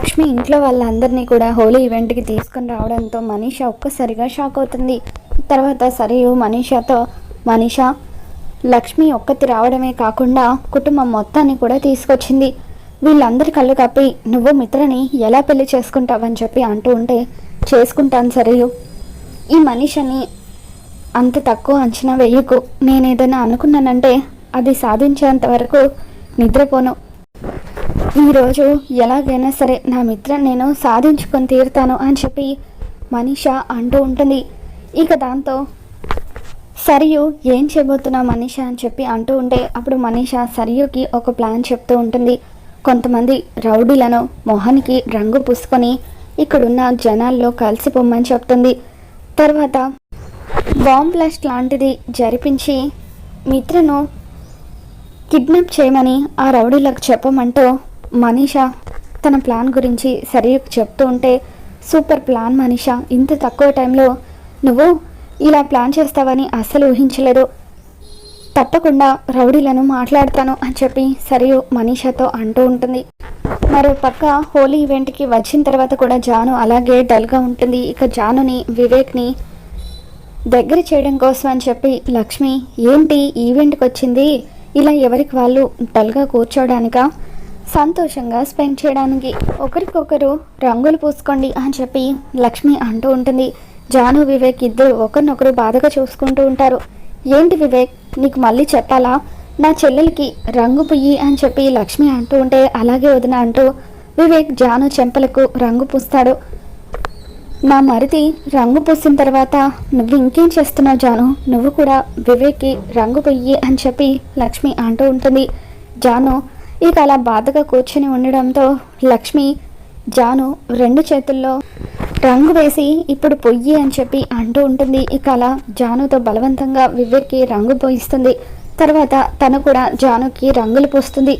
లక్ష్మి ఇంట్లో వాళ్ళందరినీ కూడా హోలీ ఈవెంట్కి తీసుకుని రావడంతో మనీషా ఒక్కసారిగా షాక్ అవుతుంది. తర్వాత సరియు మనీషాతో మనీషా లక్ష్మి ఒక్కతి రావడమే కాకుండా కుటుంబం మొత్తాన్ని కూడా తీసుకొచ్చింది. వీళ్ళందరి కళ్ళు కప్పి నువ్వు మిత్రని ఎలా పెళ్ళి చేసుకుంటావని చెప్పి అంటూ ఉంటే చేసుకుంటాను సరియు. ఈ మనిషిని అంత తక్కువ అంచనా వేయకు. నేను ఏదైనా అనుకున్నానంటే అది సాధించేంత వరకు నిద్రపోను. ఈరోజు ఎలాగైనా సరే నా మిత్రం నేను సాధించుకొని తీరుతాను అని చెప్పి మనీష అంటూ ఉంటుంది. ఇక దాంతో సరియు ఏం చేయబోతున్నా మనీష అని చెప్పి అంటూ ఉంటే అప్పుడు మనీష సరియుకి ఒక ప్లాన్ చెప్తూ ఉంటుంది. కొంతమంది రౌడీలను మొహానికి రంగు పూసుకొని ఇక్కడున్న జనాల్లో కలిసిపోమ్మని చెప్తుంది. తర్వాత బాంబ్ బ్లాస్ట్ లాంటిది జరిపించి మిత్రను కిడ్నాప్ చేయమని ఆ రౌడీలకు చెప్పమంటూ మనీషా తన ప్లాన్ గురించి సరియుకు చెప్తూ ఉంటే సూపర్ ప్లాన్ మనీషా ఇంత తక్కువ టైంలో నువ్వు ఇలా ప్లాన్ చేస్తావని అస్సలు ఊహించలేదు. తప్పకుండా రౌడీలను మాట్లాడతాను అని చెప్పి సరియు మనీషాతో అంటూ ఉంటుంది. మరో పక్క హోలీ ఈవెంట్కి వచ్చిన తర్వాత కూడా జాను అలాగే డల్గా ఉంటుంది. ఇక జానుని వివేక్ని దగ్గర చేయడం కోసం అని చెప్పి లక్ష్మి ఏంటి ఈవెంట్కి వచ్చింది? ఇలా ఎవరికి వాళ్ళు డల్గా కూర్చోడానికా? సంతోషంగా స్పెండ్ చేయడానికి ఒకరికొకరు రంగులు పూసుకోండి అని చెప్పి లక్ష్మి అంటూ ఉంటుంది. జాను వివేక్ ఇద్దరు ఒకరినొకరు బాధగా చూసుకుంటూ ఉంటారు. ఏంటి వివేక్ నీకు మళ్ళీ చెప్పాలా? నా చెల్లెలకి రంగు పుయ్యి అని చెప్పి లక్ష్మి అంటూ ఉంటే అలాగే వదిన అంటూ వివేక్ జాను చెంపలకు రంగు పూస్తాడు. నా మరిది రంగు పూసిన తర్వాత నువ్వు ఇంకేం చేస్తున్నావు జాను? నువ్వు కూడా వివేక్కి రంగు పొయ్యి అని చెప్పి లక్ష్మి అంటూ ఉంటుంది. జాను ఇక అలా బాధగా కూర్చుని ఉండడంతో లక్ష్మి జాను రెండు చేతుల్లో రంగు వేసి ఇప్పుడు పొయ్యి అని చెప్పి అంటూ ఉంటుంది. ఇక అలా జానుతో బలవంతంగా వివేక్కి రంగు పోయిస్తుంది. తర్వాత తను కూడా జానుకి రంగులు పూస్తుంది.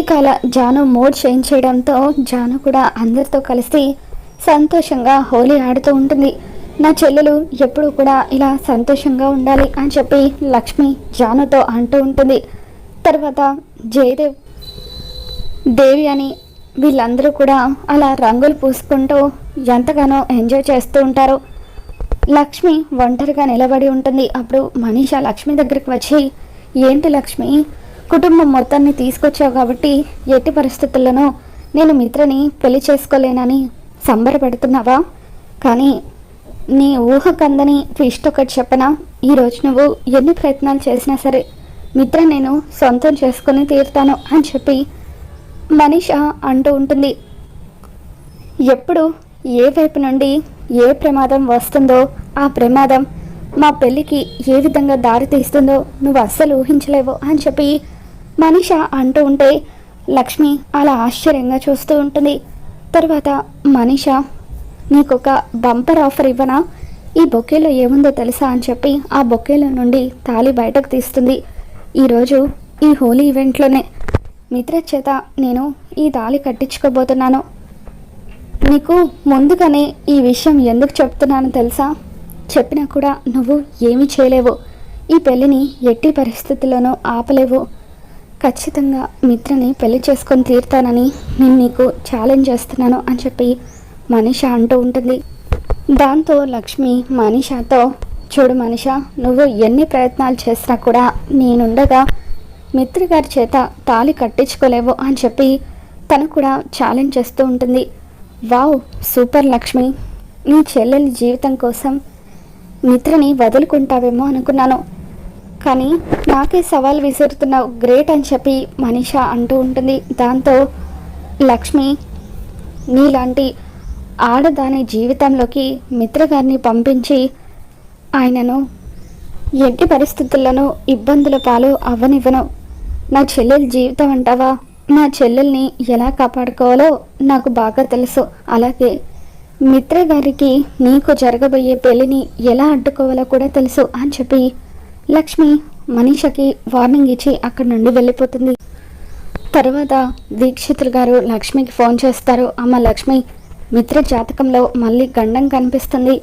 ఇక అలా జాను మూడ్ చేంజ్ చేయడంతో జాను కూడా అందరితో కలిసి సంతోషంగా హోలీ ఆడుతూ ఉంటుంది. నా చెల్లెలు ఎప్పుడు కూడా ఇలా సంతోషంగా ఉండాలి అని చెప్పి లక్ష్మి జానుతో అంటూ ఉంటుంది. తర్వాత జయదేవ్ దేవి అని వీళ్ళందరూ కూడా అలా రంగులు పూసుకుంటూ ఎంతగానో ఎంజాయ్ చేస్తూ ఉంటారు. లక్ష్మి ఒంటరిగా నిలబడి ఉంటుంది. అప్పుడు మనీష లక్ష్మి దగ్గరికి వచ్చి ఏంటి లక్ష్మి? కుటుంబం మొత్తాన్ని తీసుకొచ్చావు కాబట్టి ఎట్టి పరిస్థితుల్లోనూ నేను మిత్రని పెళ్ళి చేసుకోలేనని సంబరపడుతున్నావా? కానీ నీ ఊహకందని ఫిస్ట్ ఒకటి చెప్పనా? ఈరోజు నువ్వు ఎన్ని ప్రయత్నాలు చేసినా సరే మిత్ర నేను సొంతం చేసుకుని తీరుతాను అని చెప్పి మనీష అంటూ ఉంటుంది. ఎప్పుడు ఏ వైపు నుండి ఏ ప్రమాదం వస్తుందో ఆ ప్రమాదం మా పెళ్ళికి ఏ విధంగా దారి తీస్తుందో నువ్వు అస్సలు ఊహించలేవు అని చెప్పి మనీష అంటూ ఉంటే లక్ష్మి అలా ఆశ్చర్యంగా చూస్తూ ఉంటుంది. తర్వాత మనీష నీకొక బంపర్ ఆఫర్ ఇవ్వనా? ఈ బొకేలో ఏముందో తెలుసా? అని చెప్పి ఆ బొకేలో నుండి తాళి బయటకు తీస్తుంది. ఈరోజు ఈ హోలీ ఈవెంట్లోనే మిత్ర చేత నేను ఈ తాళి కట్టించుకోబోతున్నాను. నీకు ముందుగానే ఈ విషయం ఎందుకు చెప్తున్నాను తెలుసా? చెప్పినా కూడా నువ్వు ఏమీ చేయలేవు. ఈ పెళ్ళిని ఎట్టి పరిస్థితుల్లోనూ ఆపలేవు. ఖచ్చితంగా మిత్రని పెళ్ళి చేసుకొని తీరుతానని నేను నీకు ఛాలెంజ్ చేస్తున్నాను అని చెప్పి మనీష అంటూ ఉంటుంది. దాంతో లక్ష్మి మనీషాతో చూడు మనీష నువ్వు ఎన్ని ప్రయత్నాలు చేసినా కూడా నేనుండగా మిత్ర గారి చేత తాళి కట్టించుకోలేవు అని చెప్పి తను కూడా ఛాలెంజ్ చేస్తూ ఉంటుంది. Wow super Lakshmi. నీ చెల్లెలి జీవితం కోసం మిత్రని వదులుకుంటావేమో అనుకున్నాను. కానీ నాకే సవాల్ విసురుతున్నావు. గ్రేట్ అని చెప్పి మనీష అంటూ ఉంటుంది. దాంతో లక్ష్మి నీలాంటి ఆడదాని జీవితంలోకి మిత్రగారిని పంపించి ఆయనను ఎట్టి పరిస్థితుల్లోనూ ఇబ్బందుల పాలు అవ్వనివ్వను. నా చెల్లెల జీవితం అంటావా? నా చెల్లెల్ని ఎలా కాపాడుకోవాలో నాకు బాగా తెలుసు. అలాగే మిత్ర గారికి నీకు జరగబోయే పెళ్ళిని ఎలా అడ్డుకోవాలో కూడా తెలుసు అని చెప్పి లక్ష్మి మనీషకి వార్నింగ్ ఇచ్చి అక్కడి నుండి వెళ్ళిపోతుంది. తర్వాత దీక్షితులు గారు లక్ష్మికి ఫోన్ చేస్తారు. అమ్మ లక్ష్మి మిత్ర జాతకంలో మళ్ళీ గండం కనిపిస్తుంది.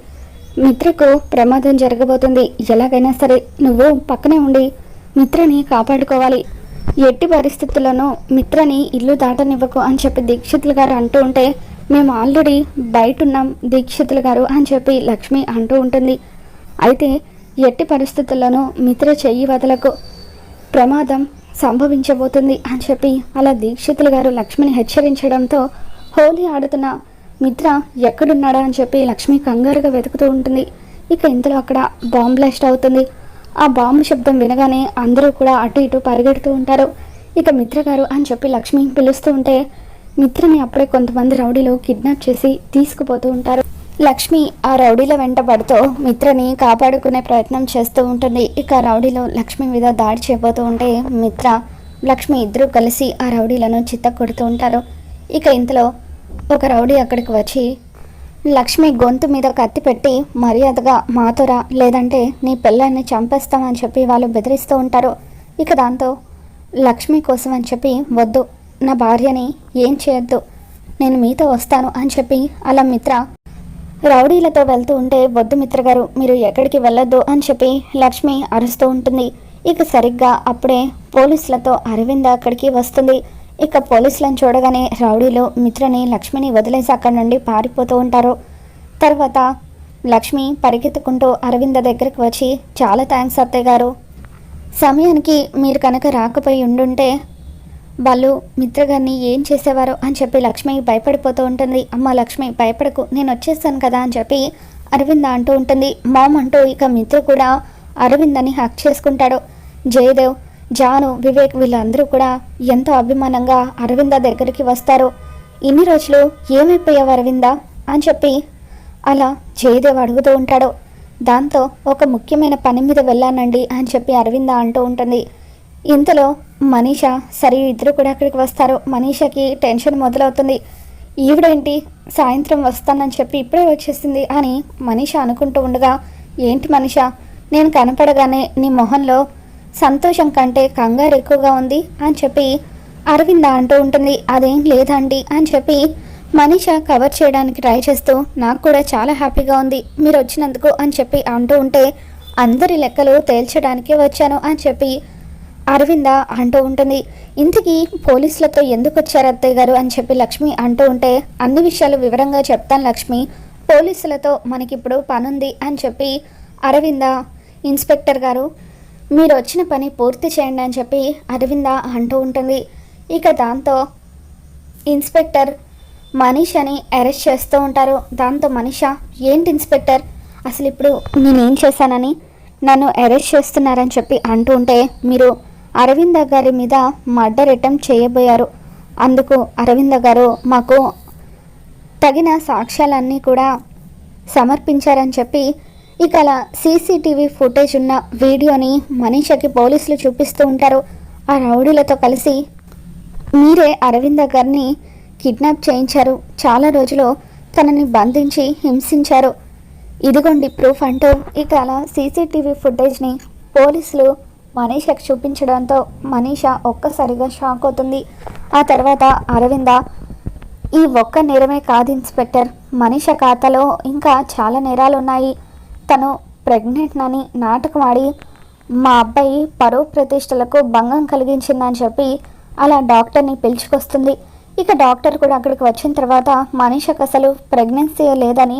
మిత్రకు ప్రమాదం జరగబోతుంది. ఎలాగైనా సరే నువ్వు పక్కనే ఉండి మిత్రని కాపాడుకోవాలి. ఎట్టి పరిస్థితుల్లోనూ మిత్రని ఇల్లు దాటనివ్వకు అని చెప్పి దీక్షితులు గారు అంటూ ఉంటే మేము ఆల్రెడీ బయట ఉన్నాం దీక్షితులు గారు అని చెప్పి లక్ష్మి అంటూ ఉంటుంది. అయితే ఎట్టి పరిస్థితుల్లోనూ మిత్ర చెయ్యి వదలకు ప్రమాదం సంభవించబోతుంది అని చెప్పి అలా దీక్షితులు గారు లక్ష్మిని హెచ్చరించడంతో హోలీ ఆడుతున్న మిత్ర ఎక్కడున్నాడా అని చెప్పి లక్ష్మి కంగారుగా వెతుకుతూ ఉంటుంది. ఇక ఇంతలో అక్కడ బాంబ్ బ్లాస్ట్ అవుతుంది. ఆ బాంబు శబ్దం వినగానే అందరూ కూడా అటు ఇటు పరిగెడుతూ ఉంటారు. ఇక మిత్ర గారు అని చెప్పి లక్ష్మి పిలుస్తూ ఉంటే మిత్రని అప్పుడే కొంతమంది రౌడీలు కిడ్నాప్ చేసి తీసుకుపోతూ ఉంటారు. లక్ష్మి ఆ రౌడీల వెంట పడుతూ మిత్రని కాపాడుకునే ప్రయత్నం చేస్తూ ఉంటుంది. ఇక రౌడీలు లక్ష్మి మీద దాడి చేయబోతూ ఉంటే మిత్ర లక్ష్మి ఇద్దరు కలిసి ఆ రౌడీలను చిత్త కొడుతూ ఉంటారు. ఇక ఇంతలో ఒక రౌడీ అక్కడికి వచ్చి లక్ష్మి గొంతు మీద కత్తి పెట్టి మర్యాదగా మాతోరా లేదంటే నీ పిల్లల్ని చంపేస్తామని చెప్పి వాళ్ళు బెదిరిస్తూ ఉంటారు. ఇక దాంతో లక్ష్మి కోసం అని చెప్పి వద్దు నా భార్యని ఏం చేయొద్దు. నేను మీతో వస్తాను అని చెప్పి అలా మిత్ర రౌడీలతో వెళ్తూ ఉంటే వద్దు మిత్ర గారు మీరు ఎక్కడికి వెళ్ళొద్దు అని చెప్పి లక్ష్మి అరుస్తూ ఉంటుంది. ఇక సరిగ్గా అప్పుడే పోలీసులతో అరవింద అక్కడికి వస్తుంది. ఇక పోలీసులను చూడగానే రౌడీలు మిత్రని లక్ష్మిని వదిలేసి అక్కడి నుండి పారిపోతూ ఉంటారు. తర్వాత లక్ష్మి పరిగెత్తుకుంటూ అరవింద దగ్గరికి వచ్చి చాలా థ్యాంక్స్ అత్తయ్య గారు. సమయానికి మీరు కనుక రాకపోయి ఉండుంటే వాళ్ళు మిత్రగారిని ఏం చేసేవారో? అని చెప్పి లక్ష్మి భయపడిపోతూ ఉంటుంది. అమ్మ లక్ష్మి భయపడకు. నేను వచ్చేస్తాను కదా అని చెప్పి అరవింద అంటూ ఉంటుంది. మామ్ అంటూ ఇక మిత్ర కూడా అరవిందని హక్ చేసుకుంటాడు. జయదేవ్ జాను వివేక్ వీళ్ళందరూ కూడా ఎంతో అభిమానంగా అరవింద దగ్గరికి వస్తారు. ఇన్ని రోజులు ఏమైపోయావు అరవింద? అని చెప్పి అలా జయదేవ్ అడుగుతూ ఉంటాడు. దాంతో ఒక ముఖ్యమైన పని మీద వెళ్ళానండి అని చెప్పి అరవింద అంటూ ఉంటుంది. ఇంతలో మనీష సరే ఇద్దరు కూడా అక్కడికి వస్తారు. మనీషకి టెన్షన్ మొదలవుతుంది. ఈవిడేంటి? సాయంత్రం వస్తానని చెప్పి ఇప్పుడే వచ్చేసింది అని మనీష అనుకుంటూ ఉండగా ఏంటి మనీష? నేను కనపడగానే నీ మొహంలో సంతోషం కంటే కంగారు ఎక్కువగా ఉంది అని చెప్పి అరవింద అంటూ ఉంటుంది అదేం లేదండి అని చెప్పి మనీష కవర్ చేయడానికి ట్రై చేస్తూ నాకు కూడా చాలా హ్యాపీగా ఉంది మీరు వచ్చినందుకు అని చెప్పి అంటూ ఉంటే అందరి లెక్కలు తేల్చడానికి వచ్చాను అని చెప్పి అరవింద అంటూ ఉంటుంది. ఇంతకీ పోలీసులతో ఎందుకు వచ్చారు అత్తయ్య గారు? అని చెప్పి లక్ష్మి అంటూ ఉంటే అన్ని విషయాలు వివరంగా చెప్తాను లక్ష్మి. పోలీసులతో మనకిప్పుడు పనుంది అని చెప్పి అరవింద ఇన్స్పెక్టర్ గారు మీరు వచ్చిన పని పూర్తి చేయండి అని చెప్పి అరవింద అంటూ ఉంటుంది. ఇక దాంతో ఇన్స్పెక్టర్ మనీషని అరెస్ట్ చేస్తూ ఉంటారు. దాంతో మనీష ఏంటి ఇన్స్పెక్టర్? అసలు ఇప్పుడు నేనేం చేశానని? నన్ను అరెస్ట్ చేస్తున్నారని చెప్పి అంటూ ఉంటే మీరు అరవింద గారి మీద మర్డర్ అటెంప్ట్ చేయబోయారు. అందుకు అరవింద గారు మాకు తగిన సాక్ష్యాలన్నీ కూడా సమర్పించారని చెప్పి ఇక అలా సీసీటీవీ ఫుటేజ్ ఉన్న వీడియోని మనీషకి పోలీసులు చూపిస్తూ ఉంటారు. ఆ రౌడీలతో కలిసి మీరే అరవింద గారిని కిడ్నాప్ చేయించారు. చాలా రోజులు తనని బంధించి హింసించారు. ఇదిగోండి ప్రూఫ్ అంటూ ఇక అలా సీసీటీవీ ఫుటేజ్ని పోలీసులు మనీషకు చూపించడంతో మనీష ఒక్కసారిగా షాక్ అవుతుంది. ఆ తర్వాత అరవింద ఈ ఒక్క నేరమే కాదు ఇన్స్పెక్టర్. మనీష ఖాతాలో ఇంకా చాలా నేరాలు ఉన్నాయి తను ప్రెగ్నెంట్ అని నాటకం ఆడి మా అబ్బాయి పరువు ప్రతిష్టలకు భంగం కలిగించిందని చెప్పి అలా డాక్టర్ని పిలుచుకొస్తుంది. ఇక డాక్టర్ కూడా అక్కడికి వచ్చిన తర్వాత మనీషకు అసలు ప్రెగ్నెన్సీ లేదని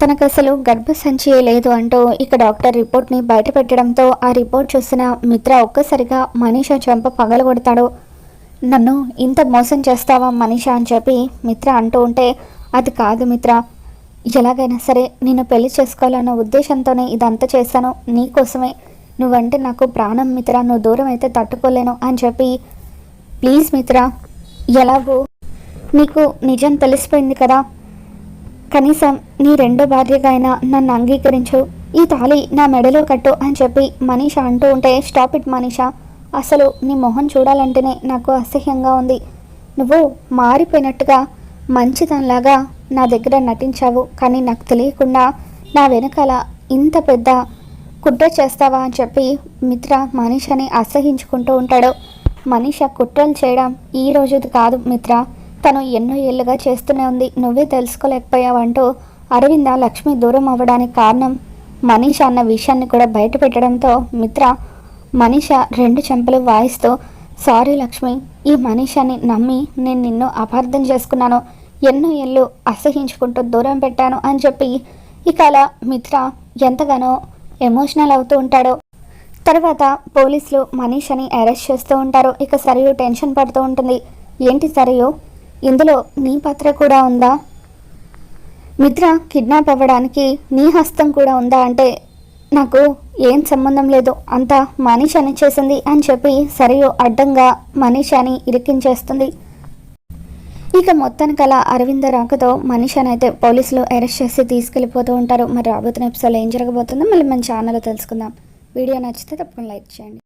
తనకు అసలు గర్భసంచియే లేదు అంటూ ఇక డాక్టర్ రిపోర్ట్ని బయట పెట్టడంతో ఆ రిపోర్ట్ చూసిన మిత్ర ఒక్కసారిగా మనీష చెంప పగలగొడతాడు. నన్ను ఇంత మోసం చేస్తావా మనీష? అని చెప్పి మిత్ర అంటూ ఉంటే అది కాదు మిత్ర. ఎలాగైనా సరే నేను పెళ్ళి చేసుకోవాలన్న ఉద్దేశంతోనే ఇదంతా చేశాను. నీకోసమే నువ్వంటే నాకు ప్రాణం మిత్ర. నువ్వు దూరం అయితే తట్టుకోలేను అని చెప్పి. ప్లీజ్ మిత్ర ఎలాగో? నీకు నిజం తెలిసిపోయింది కదా. కనీసం నీ రెండో భార్యగా అయినా నన్ను అంగీకరించు. ఈ తాళి నా మెడలో కట్టు అని చెప్పి మనీష అంటూ ఉంటే స్టాప్ ఇట్ మనీష. అసలు నీ మొహం చూడాలంటేనే నాకు అసహ్యంగా ఉంది. నువ్వు మారిపోయినట్టుగా మంచిదానిలాగా నా దగ్గర నటించావు కానీ నాకు తెలియకుండా నా వెనకాల ఇంత పెద్ద కుట్ర చేస్తావా అని చెప్పి మిత్ర మనీషని అసహించుకుంటూ ఉంటాడు. మనీష కుట్రలు చేయడం ఈ రోజుది కాదు మిత్ర. తను ఎన్నో ఏళ్ళుగా చేస్తూనే ఉంది. నువ్వే తెలుసుకోలేకపోయావంటూ అరవింద లక్ష్మి దూరం అవ్వడానికి కారణం మనీష అన్న విషయాన్ని కూడా బయట పెట్టడంతో మిత్ర మనీష రెండు చెంపలు వాయిస్తూ సారీ లక్ష్మి ఈ మనీషాని నమ్మి నేను నిన్ను అపార్థం చేసుకున్నాను. ఎన్నో ఏళ్ళు అసహించుకుంటూ దూరం పెట్టాను అని చెప్పి ఇక అలా మిత్ర ఎంతగానో ఎమోషనల్ అవుతూ ఉంటాడో. తర్వాత పోలీసులు మనీషని అరెస్ట్ చేస్తూ ఉంటారు. ఇక సరియు టెన్షన్ పడుతూ ఉంటుంది. ఏంటి సరియు? ఇందులో నీ పాత్ర కూడా ఉందా? మిత్ర కిడ్నాప్ అవ్వడానికి నీ హస్తం కూడా ఉందా అంటే నాకు ఏం సంబంధం లేదు. అంతా మనీష్ అని చేసింది అని చెప్పి సరియు అడ్డంగా మనీష్ అని ఇరికించేస్తుంది. ఇక మొత్తానికలా అరవింద రాకతో మనిషి అయితే పోలీసులు అరెస్ట్ చేసి తీసుకెళ్ళిపోతూ ఉంటారు. మరి రాబోతున్న ఎపిసోడ్ ఏం జరగబోతుందో మళ్ళీ మన ఛానల్లో తెలుసుకుందాం. వీడియో నచ్చితే తప్పకుండా లైక్ చేయండి.